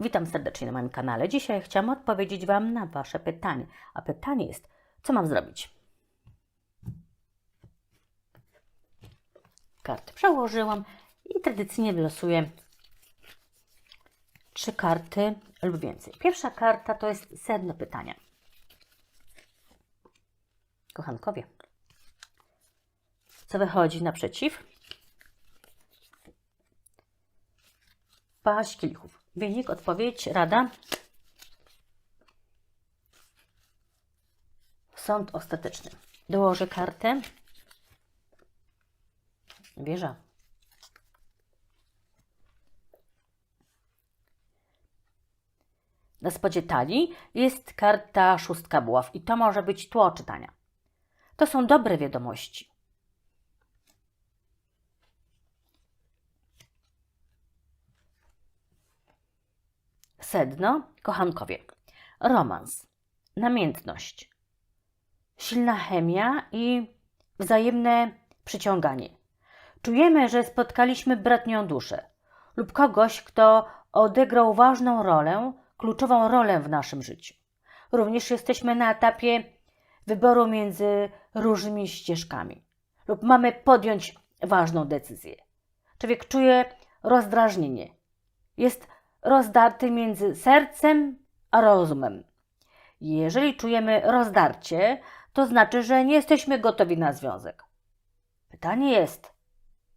Witam serdecznie na moim kanale. Dzisiaj chciałam odpowiedzieć Wam na Wasze pytanie. A pytanie jest, co mam zrobić? Karty przełożyłam i tradycyjnie wylosuję trzy karty lub więcej. Pierwsza karta to jest sedno pytania. Kochankowie, co wychodzi naprzeciw? Paść kielichów. Wynik, odpowiedź, rada. Sąd ostateczny. Dołożę kartę. Wieża. Na spodzie talii jest karta szóstka buław i to może być tło czytania. To są dobre wiadomości. Sedno, kochankowie. Romans, namiętność, silna chemia i wzajemne przyciąganie. Czujemy, że spotkaliśmy bratnią duszę lub kogoś, kto odegrał ważną rolę, kluczową rolę w naszym życiu. Również jesteśmy na etapie wyboru między różnymi ścieżkami lub mamy podjąć ważną decyzję. Człowiek czuje rozdrażnienie. Jest rozdarty między sercem a rozumem. Jeżeli czujemy rozdarcie, to znaczy, że nie jesteśmy gotowi na związek. Pytanie jest,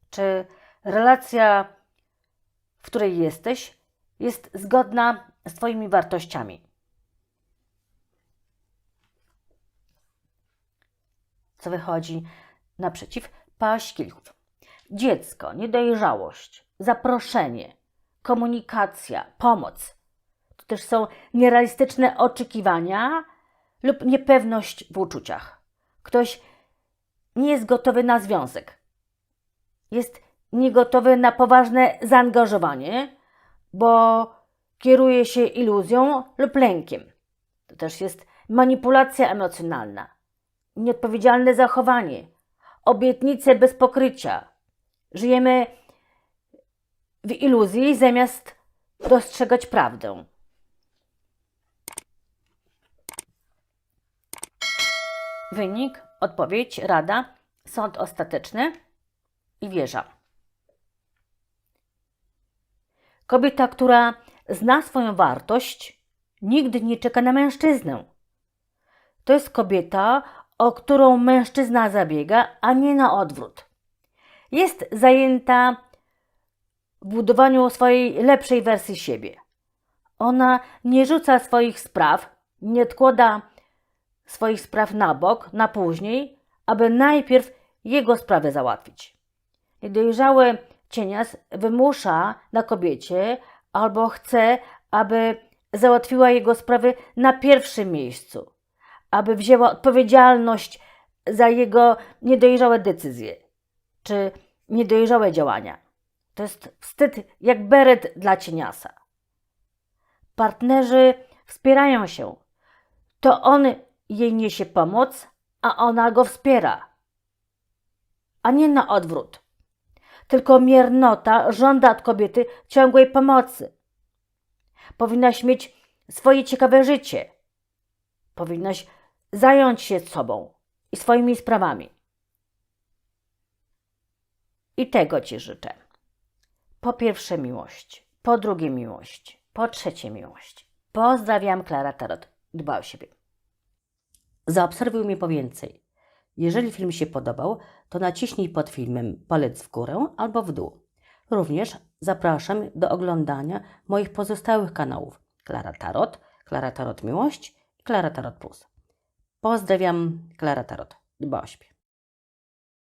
czy relacja, w której jesteś, jest zgodna z Twoimi wartościami. Co wychodzi naprzeciw? Paść kielichów. Dziecko, niedojrzałość, zaproszenie, komunikacja, pomoc. To też są nierealistyczne oczekiwania lub niepewność w uczuciach. Ktoś nie jest gotowy na związek. Jest niegotowy na poważne zaangażowanie, bo kieruje się iluzją lub lękiem. To też jest manipulacja emocjonalna, nieodpowiedzialne zachowanie, obietnice bez pokrycia. Żyjemy w iluzji zamiast dostrzegać prawdę. Wynik, odpowiedź, rada, sąd ostateczny i wieża. Kobieta, która zna swoją wartość, nigdy nie czeka na mężczyznę. To jest kobieta, o którą mężczyzna zabiega, a nie na odwrót. Jest zajęta budowaniu swojej lepszej wersji siebie. Ona nie rzuca swoich spraw, nie odkłada swoich spraw na bok, na później, aby najpierw jego sprawę załatwić. Niedojrzały cienias wymusza na kobiecie albo chce, aby załatwiła jego sprawy na pierwszym miejscu, aby wzięła odpowiedzialność za jego niedojrzałe decyzje czy niedojrzałe działania. To jest wstyd jak beret dla cieniasa. Partnerzy wspierają się. To on jej niesie pomoc, a ona go wspiera. A nie na odwrót. Tylko miernota żąda od kobiety ciągłej pomocy. Powinnaś mieć swoje ciekawe życie. Powinnaś zająć się sobą i swoimi sprawami. I tego Ci życzę. Po pierwsze miłość, po drugie miłość, po trzecie miłość. Pozdrawiam, Klara Tarot. Dba o siebie. Zaobserwuj mnie po więcej. Jeżeli film się podobał, to naciśnij pod filmem palec w górę albo w dół. Również zapraszam do oglądania moich pozostałych kanałów Klara Tarot, Klara Tarot Miłość i Klara Tarot Plus. Pozdrawiam, Klara Tarot. Dba o siebie.